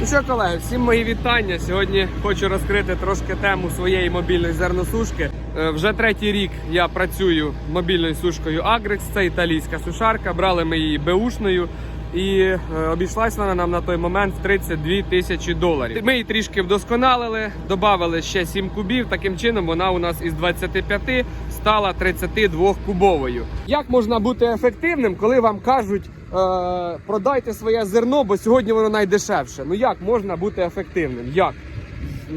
Ну що, колеги, всім мої вітання. Сьогодні хочу розкрити трошки тему своєї мобільної зерносушки. Е, Вже третій рік я працюю мобільною сушкою Agrex. Це італійська сушарка. Брали ми її беушною. І е, обійшлась вона нам на той момент в 32 тисячі доларів. Ми її трішки вдосконалили, додали ще 7 кубів. Таким чином вона у нас із 25 стала 32 кубовою. Як можна бути ефективним, коли вам кажуть продайте своє зерно, бо сьогодні воно найдешевше? Ну як можна бути ефективним? Як?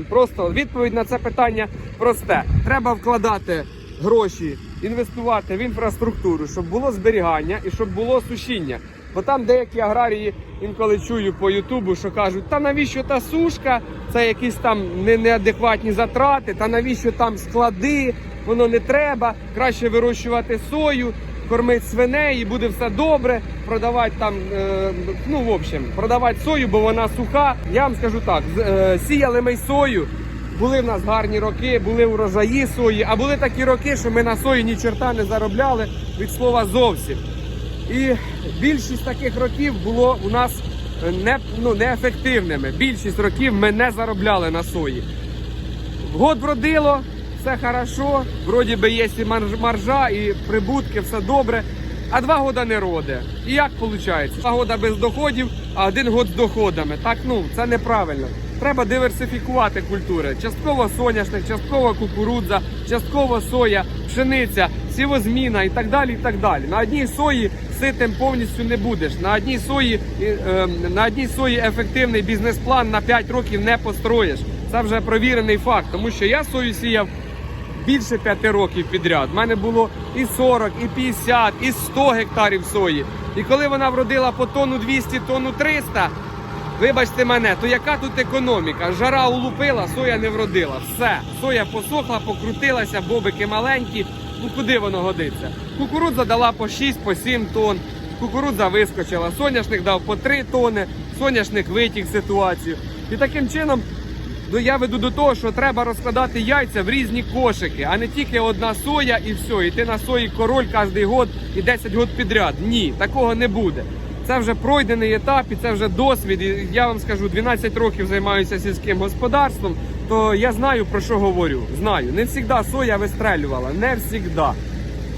Просто відповідь на це питання просте. Треба вкладати гроші, інвестувати в інфраструктуру, щоб було зберігання і щоб було сушіння. Бо там деякі аграрії інколи чую по Ютубу, що кажуть, та навіщо та сушка, це якісь там не- неадекватні затрати, та навіщо там склади, воно не треба, краще вирощувати сою, кормити свиней і буде все добре, продавати там, е, ну в общем, продавати сою, бо вона суха. Я вам скажу так, е, сіяли ми сою, були в нас гарні роки, були урожаї сої, а були такі роки, що ми на сої ні чорта не заробляли від слова зовсім. І більшість таких років було у нас е, не, ну, неефективними. Більшість років ми не заробляли на сої. Год вродило, все хорошо, вроді би є і марж- маржа, і прибутки, все добре. А два года не роде. І як виходить? Два года без доходів, а один год з доходами. Так ну це неправильно. Треба диверсифікувати культури. Частково соняшник, частково кукурудза, частково соя, пшениця, сівозміна і так далі. і так далі. На одній сої ситим повністю не будеш. На одній сої, е, е, на одній сої ефективний бізнес-план на 5 років не построїш. Це вже провірений факт, тому що я сою сіяв більше п'яти років підряд. У мене було і 40, і 50, і 100 гектарів сої. І коли вона вродила по тонну 200, тонну 300, вибачте мене, то яка тут економіка? Жара улупила, соя не вродила. Все, соя посохла, покрутилася, бобики маленькі. Ну куди воно годиться? Кукурудза дала по 6, по 7 тонн. Кукурудза вискочила, соняшник дав по 3 тонни, соняшник витік ситуацію. І таким чином я веду до того, що треба розкладати яйця в різні кошики, а не тільки одна соя і все. І ти на сої король кожний год і 10 год підряд. Ні, такого не буде. Це вже пройдений етап, і це вже досвід. І я вам скажу, 12 років займаюся сільським господарством, то я знаю про що говорю. Знаю, не завжди соя вистрелювала, не завжди.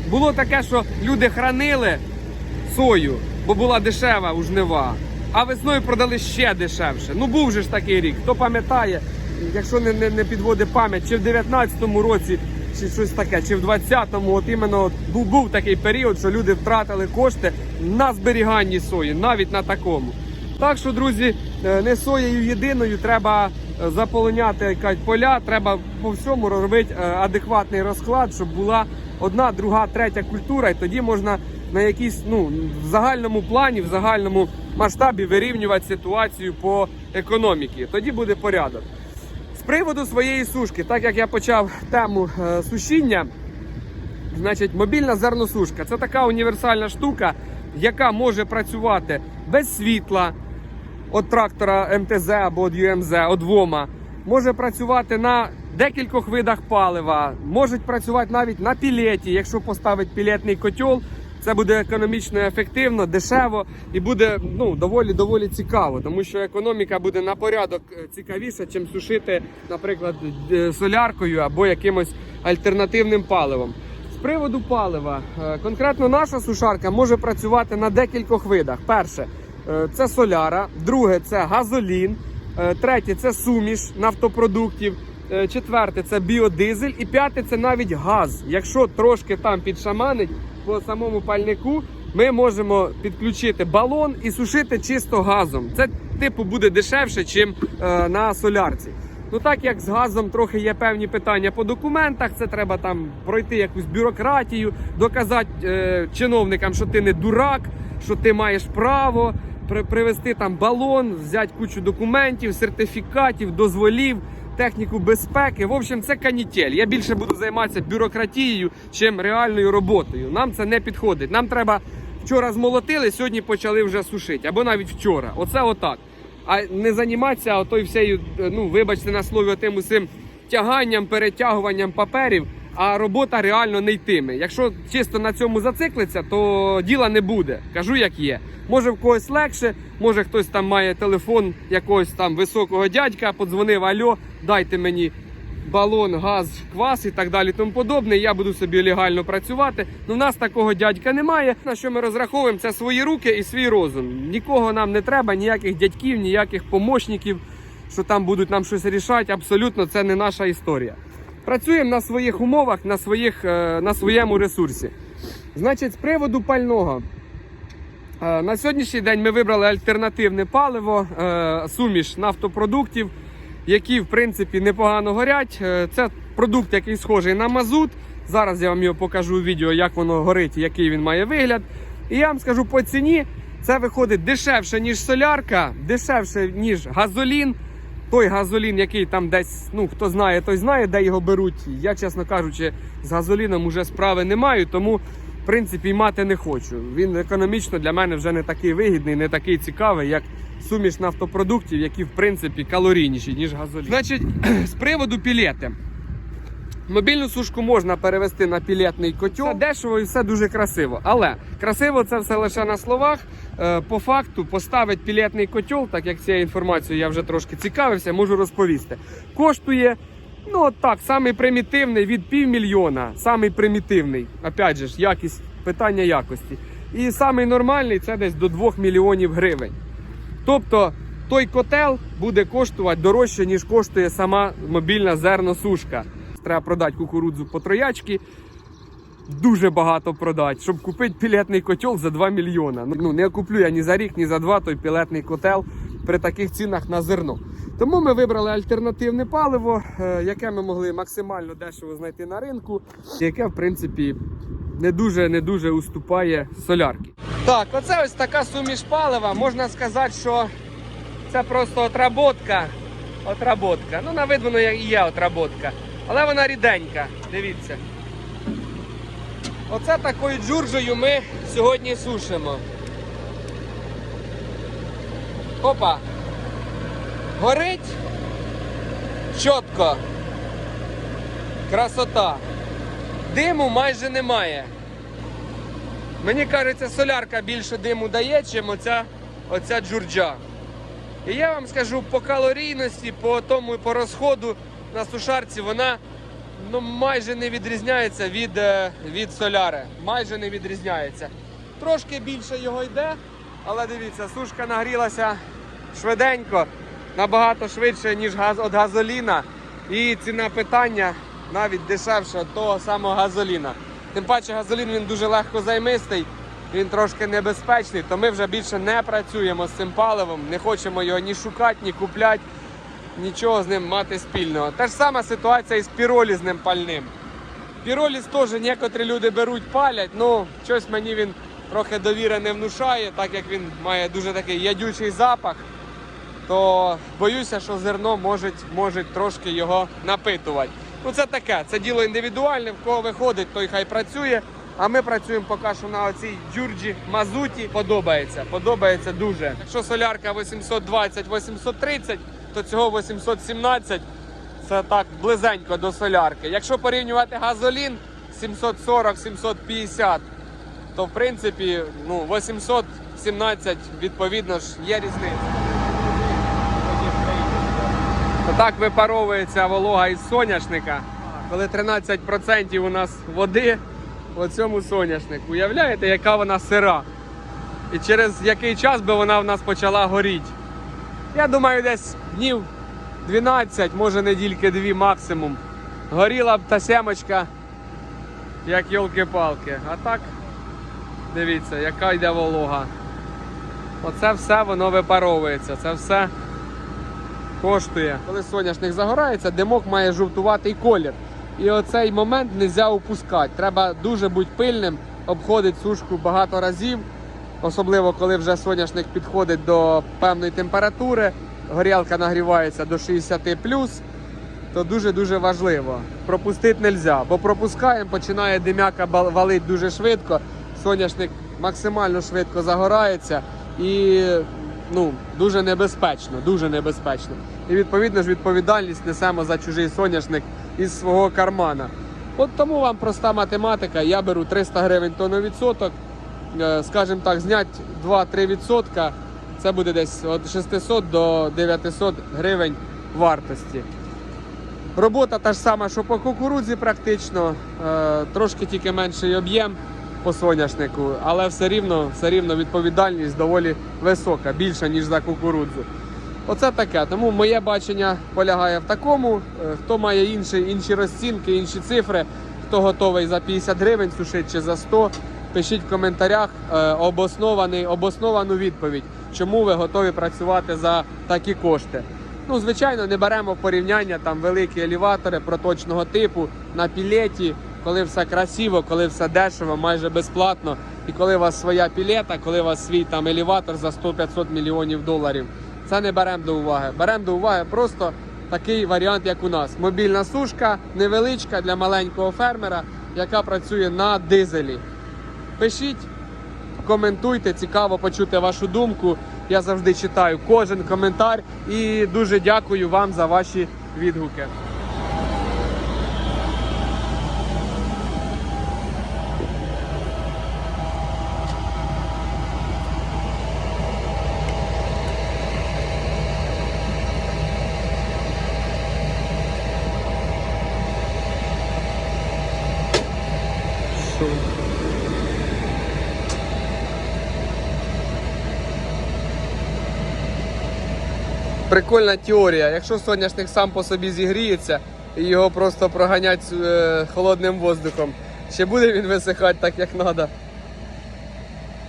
Було таке, що люди хранили сою, бо була дешева у жнива. А весною продали ще дешевше. Ну був же ж такий рік. Хто пам'ятає, якщо не, не, не підводить пам'ять, чи в 19-му році, чи щось таке, чи в 20-му, от іменно був, був такий період, що люди втратили кошти на зберіганні сої, навіть на такому. Так що, друзі, е, не соєю єдиною треба е, заполоняти поля, треба по всьому робити е, адекватний розклад, щоб була одна, друга, третя культура, і тоді можна на якійсь ну в загальному плані, в загальному масштабі вирівнювати ситуацію по економіці. Тоді буде порядок. З приводу своєї сушки, так як я почав тему е, сушіння, Значить, мобільна зерносушка це така універсальна штука, яка може працювати без світла від трактора МТЗ або від ЮМЗ, від ВОМа. Може працювати на декількох видах палива, можуть працювати навіть на пілеті. Якщо поставити пілетний котел, це буде економічно ефективно, дешево і буде ну, доволі доволі цікаво, тому що економіка буде на порядок е, цікавіша, чим сушити, наприклад, е, соляркою або якимось альтернативним паливом. З приводу палива, е, конкретно наша сушарка може працювати на декількох видах. Перше це соляра, друге це газолін, третє це суміш нафтопродуктів, четверте це біодизель і п'яте це навіть газ. Якщо трошки там підшаманить по самому пальнику, ми можемо підключити балон і сушити чисто газом. Це типу буде дешевше, ніж на солярці. Ну так як з газом трохи є певні питання по документах, це треба там пройти якусь бюрократію, доказати е, чиновникам, що ти не дурак, що ти маєш право при, привезти там балон, взяти кучу документів, сертифікатів, дозволів, техніку безпеки. В общем, це канітель. Я більше буду займатися бюрократією, чим реальною роботою. Нам це не підходить. Нам треба вчора змолотили, сьогодні почали вже сушити, або навіть вчора. Оце отак а не займатися отою всею, ну вибачте на слові, тим усім тяганням, перетягуванням паперів. А робота реально не йтиме. Якщо чисто на цьому зациклиться, то діла не буде. Кажу, як є. Може в когось легше, може хтось там має телефон якогось там високого дядька, подзвонив, альо, дайте мені балон, газ, квас і так далі. Тому подобне. Я буду собі легально працювати. Ну, в нас такого дядька немає. На що ми розраховуємо? Це свої руки і свій розум. Нікого нам не треба, ніяких дядьків, ніяких помощників, що там будуть нам щось рішати. Абсолютно це не наша історія. Працюємо на своїх умовах, на, своїх, е, на своєму ресурсі. Значить, з приводу пального. Е, На сьогоднішній день ми вибрали альтернативне паливо, е, суміш нафтопродуктів, які в принципі непогано горять. Це продукт, який схожий на мазут. Зараз я вам його покажу у відео, як воно горить, і який він має вигляд. І я вам скажу по ціні, це виходить дешевше, ніж солярка, дешевше, ніж газолін. Той газолін, який там десь, ну хто знає, той знає, де його беруть. Я, чесно кажучи, з газоліном уже справи не маю, тому в принципі мати не хочу. Він економічно для мене вже не такий вигідний, не такий цікавий, як суміш нафтопродуктів, які в принципі калорійніші, ніж газолін. Значить, з приводу пілети. Мобільну сушку можна перевести на пілетний котел. Це дешево і все дуже красиво. Але красиво це все лише на словах. Е, По факту поставить пілетний котел, так як цією інформацією я вже трошки цікавився, можу розповісти. Коштує, ну так, самий примітивний від півмільйона. Самий примітивний. Опять же ж, якість, питання якості. І самий нормальний це десь до 2 мільйонів гривень. Тобто той котел буде коштувати дорожче, ніж коштує сама мобільна зерносушка. Треба продати кукурудзу по троячки. Дуже багато продати, щоб купити пілетний котел за 2 мільйона. Ну не куплю я ні за рік, ні за два той пілетний котел при таких цінах на зерно. Тому ми вибрали альтернативне паливо, е, яке ми могли максимально дешево знайти на ринку, яке в принципі не дуже не дуже уступає солярки. Так, оце ось така суміш палива. Можна сказати, що це просто отработка. Отработка. Ну, на вид воно і є отработка. Але вона ріденька. Дивіться. Оце такою джуржею ми сьогодні сушимо. Опа. Горить. Чітко. Красота. Диму майже немає. Мені кажеться, солярка більше диму дає, чим оця, оця джурджа. І я вам скажу, по калорійності, по тому і по розходу на сушарці вона ну, майже не відрізняється від, е, від соляри. Майже не відрізняється. Трошки більше його йде, але дивіться, сушка нагрілася швиденько, набагато швидше, ніж газ від газоліна. І ціна питання навіть дешевша того самого газоліна. Тим паче газолін він дуже легко займистий, він трошки небезпечний, то ми вже більше не працюємо з цим паливом, не хочемо його ні шукати, ні купляти, нічого з ним мати спільного. Та ж сама ситуація із піролізним пальним. Піроліз теж некоторі люди беруть, палять, ну щось мені він трохи довіри не внушає, так як він має дуже такий ядючий запах, то боюся, що зерно може, може трошки його напитувати. Ну це таке, це діло індивідуальне, в кого виходить, той хай працює. А ми працюємо поки що на оцій джурджі мазуті. Подобається, подобається дуже. Якщо солярка 820-830, то цього 817 це так близенько до солярки. Якщо порівнювати газолін 740-750, то в принципі ну, 817 відповідно ж є різниця. Так випаровується волога із соняшника, коли 13% у нас води в цьому соняшнику. Уявляєте, яка вона сира? І через який час би вона в нас почала горіти? Я думаю, десь днів 12, може недільки дві максимум. Горіла б та семочка, як йолки-палки. А так, дивіться, яка йде волога. Оце все воно випаровується. Це все коштує. Коли соняшник загорається, димок має жовтуватий колір. І оцей момент не можна упускати. Треба дуже бути пильним, обходити сушку багато разів, особливо коли вже соняшник підходить до певної температури, горілка нагрівається до 60 то дуже-дуже важливо. Пропустити не можна, бо пропускаємо, починає дим'яка валити дуже швидко, соняшник максимально швидко загорається і ну, дуже небезпечно, дуже небезпечно. І відповідно ж відповідальність несемо за чужий соняшник із свого кармана. От тому вам проста математика. Я беру 300 гривень тонну відсоток. Е, Скажімо так, зняти 2-3 відсотка. Це буде десь від 600 до 900 гривень вартості. Робота та ж сама, що по кукурудзі практично, е, трошки тільки менший об'єм по соняшнику, але все рівно, все рівно відповідальність доволі висока, більша, ніж за кукурудзу. Оце таке. Тому моє бачення полягає в такому. Е, Хто має інші, інші розцінки, інші цифри, хто готовий за 50 гривень сушити чи за 100, пишіть в коментарях е, обоснований, обосновану відповідь, чому ви готові працювати за такі кошти. Ну, звичайно, не беремо в порівняння там великі елеватори проточного типу на пілеті, коли все красиво, коли все дешево, майже безплатно. І коли у вас своя пілета, коли у вас свій там елеватор за 100-500 мільйонів доларів. Це не беремо до уваги. Беремо до уваги просто такий варіант, як у нас. Мобільна сушка, невеличка для маленького фермера, яка працює на дизелі. Пишіть, коментуйте, цікаво почути вашу думку. Я завжди читаю кожен коментар і дуже дякую вам за ваші відгуки. Прикольна теорія. Якщо соняшник сам по собі зігріється і його просто проганять е, холодним воздухом, ще буде він висихати так, як треба.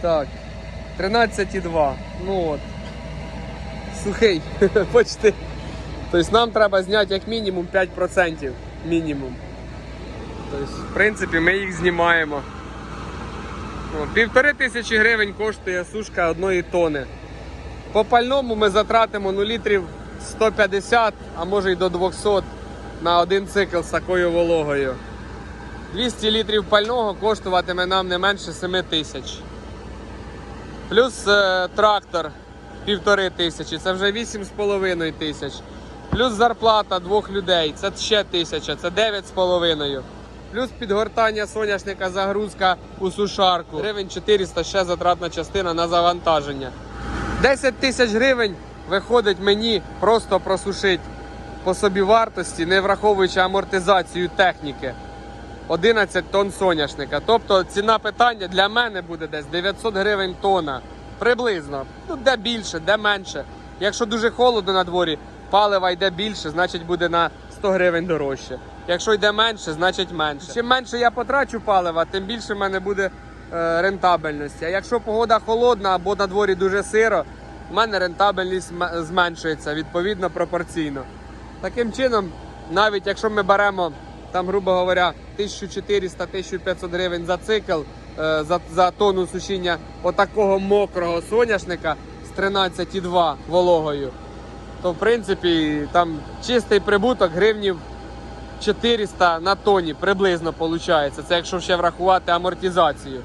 Так. 13,2. Ну от. Сухий. Почти. Тобто нам треба зняти як мінімум 5%. Мінімум. Тобто, в принципі, ми їх знімаємо. Півтори тисячі гривень коштує сушка одної тони. По пальному ми затратимо ну, літрів 150, а може й до 200 на один цикл з такою вологою. 200 літрів пального коштуватиме нам не менше 7 тисяч. Плюс е, трактор півтори тисячі, це вже 8,5 тисяч. Плюс зарплата двох людей, це ще тисяча, це 9,5. Плюс підгортання соняшника, загрузка у сушарку. Гривень 400 ще затратна частина на завантаження. 10 тисяч гривень виходить мені просто просушити по собі вартості, не враховуючи амортизацію техніки. 11 тонн соняшника. Тобто ціна питання для мене буде десь 900 гривень тонна. Приблизно. Ну, де більше, де менше. Якщо дуже холодно на дворі, палива йде більше, значить буде на 100 гривень дорожче. Якщо йде менше, значить менше. Чим менше я потрачу палива, тим більше в мене буде рентабельності. А якщо погода холодна або на дворі дуже сиро, в мене рентабельність зменшується відповідно пропорційно. Таким чином, навіть якщо ми беремо там, грубо говоря, 1400-1500 гривень за цикл е, за, за тонну сушіння отакого мокрого соняшника з 13,2 вологою, то в принципі там чистий прибуток гривнів 400 на тоні приблизно виходить. Це якщо ще врахувати амортизацію.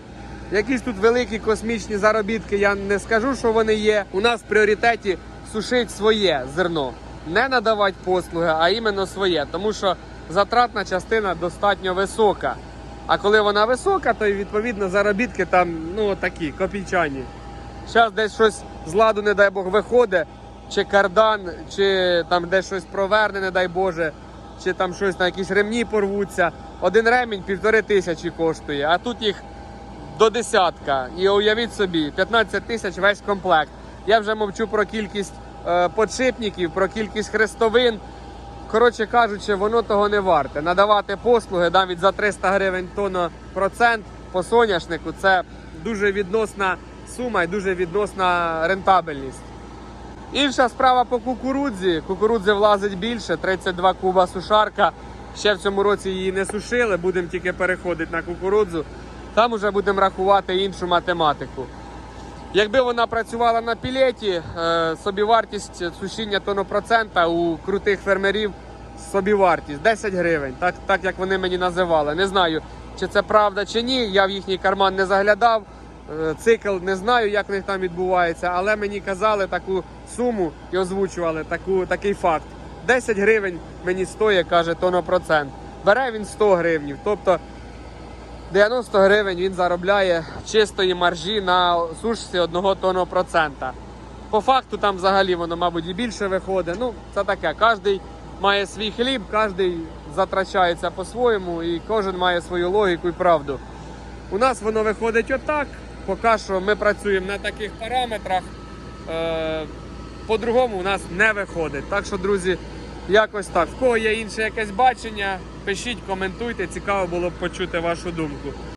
Якісь тут великі космічні заробітки, я не скажу, що вони є. У нас в пріоритеті сушити своє зерно, не надавати послуги, а іменно своє, тому що затратна частина достатньо висока. А коли вона висока, то відповідно заробітки там ну такі копійчані. Зараз десь щось з ладу, не дай Бог, виходить, чи кардан, чи там десь щось проверне, не дай Боже, чи там щось на якісь ремні порвуться. Один ремінь півтори тисячі коштує, а тут їх до десятка. І уявіть собі, 15 тисяч весь комплект. Я вже мовчу про кількість е, подшипників, про кількість хрестовин. Коротше кажучи, воно того не варте. Надавати послуги навіть за 300 гривень тонна процент по соняшнику це дуже відносна сума і дуже відносна рентабельність. Інша справа по кукурудзі. Кукурудзи влазить більше, 32 куба сушарка. Ще в цьому році її не сушили, будемо тільки переходити на кукурудзу. Там уже будемо рахувати іншу математику. Якби вона працювала на пілеті, е, собівартість сушіння тонопроцента у крутих фермерів собівартість 10 гривень, так, так як вони мені називали. Не знаю, чи це правда чи ні. Я в їхній карман не заглядав. Е, Цикл не знаю, як в них там відбувається, але мені казали таку суму і озвучували таку, такий факт. 10 гривень мені стоїть, каже, тонопроцент. бере він 100 гривнів. Тобто 90 гривень він заробляє чистої маржі на сушці 1 тонного процента. По факту там взагалі воно, мабуть, і більше виходить. Ну, це таке. Кожен має свій хліб, кожен затрачається по-своєму і кожен має свою логіку і правду. У нас воно виходить отак. Поки що ми працюємо на таких параметрах. Е, по-другому у нас не виходить. Так що, друзі, якось так. В кого є інше якесь бачення, пишіть, коментуйте. Цікаво було б почути вашу думку.